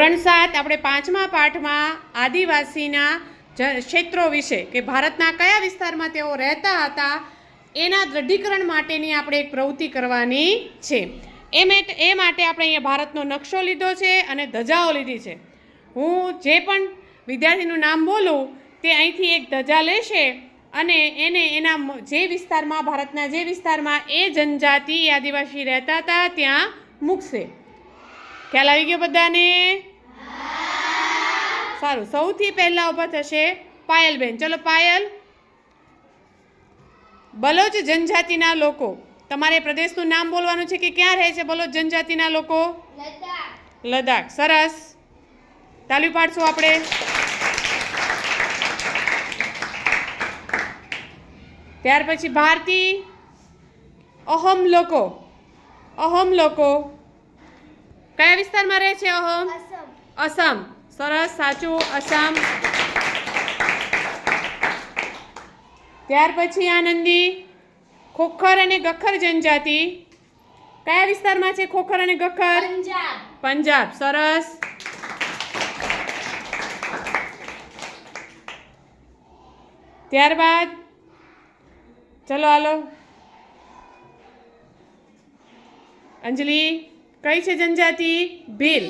ધોરણ સાત આપણે પાંચમા પાઠમાં આદિવાસીના ક્ષેત્રો વિશે કે ભારતના કયા વિસ્તારમાં તેઓ રહેતા હતા, એના દૃઢીકરણ માટેની આપણે એક પ્રવૃત્તિ કરવાની છે. એ એ માટે આપણે અહીંયા ભારતનો નકશો લીધો છે અને ધજાઓ લીધી છે. હું જે પણ વિદ્યાર્થીનું નામ બોલું, તે અહીંથી એક ધજા લેશે અને એને એના જે વિસ્તારમાં, ભારતના જે વિસ્તારમાં એ જનજાતિ આદિવાસી રહેતા હતા, ત્યાં મૂકશે. ખ્યાલ આવી ગયો બધાને? સારું. સૌથી પહેલા ઊભા થશે પાયલબેન. ચલો પાયલ. બલોચ જનજાતિના લોકો. તમારે પ્રદેશનું નામ બોલવાનું છે કે ક્યાં રહે છે બલોચ જનજાતિના લોકો? લદ્દાખ. સરસ. તાલી પાડશું આપણે. ત્યાર પછી ભારતી અહમ લોકો. અહમ લોકો. કયા વિસ્તારમાં રહે છે અહમ? અસમ. સરસ સાચું અસામ. ત્યાર પછી આનંદી ખોખર અને ગખર જનજાતિ. કયા વિસ્તારમાં છે ખોખર અને ગખર? પંજાબ. સરસ. ત્યારબાદ ચલો હાલો. અંજલિ કઈ છે જનજાતિ? ભીલ.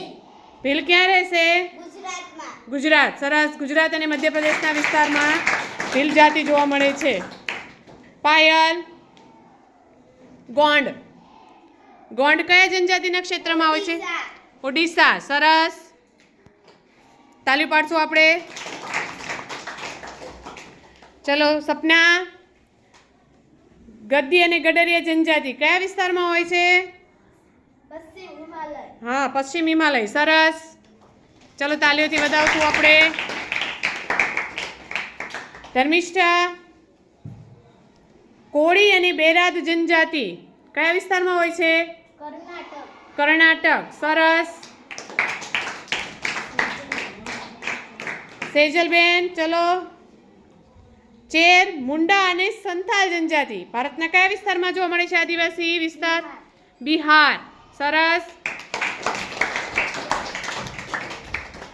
ભીલ ક્યાં રહેશે? ગુજરાત સરસ. ગુજરાત અને મધ્યપ્રદેશના વિસ્તારમાં ભીલ જાતિ જોવા મળે છે. પાયલ ગોંડ. ગોંડ કયા જનજાતિના ક્ષેત્રમાં આવે છે? ઓડિશા. સરસ. તાલી પાડશું આપણે. ચલો સપના. ગદ્દી અને ગડરિયા જનજાતિ કયા વિસ્તારમાં હોય છે? હા પશ્ચિમ હિમાલય. સરસ. ચલો તાલીઓથી વધાવશું આપણે. ધર્મિષ્ઠા કોળી અને બેરાદ જનજાતિ કયા વિસ્તારમાં હોય છે? કર્ણાટક. સરસ. સેજલબેન ચલો. ચેર મુંડા અને સંથાલ જનજાતિ. ભારતના કયા વિસ્તારમાં જોવા મળે છે આદિવાસી વિસ્તાર? બિહાર. સરસ.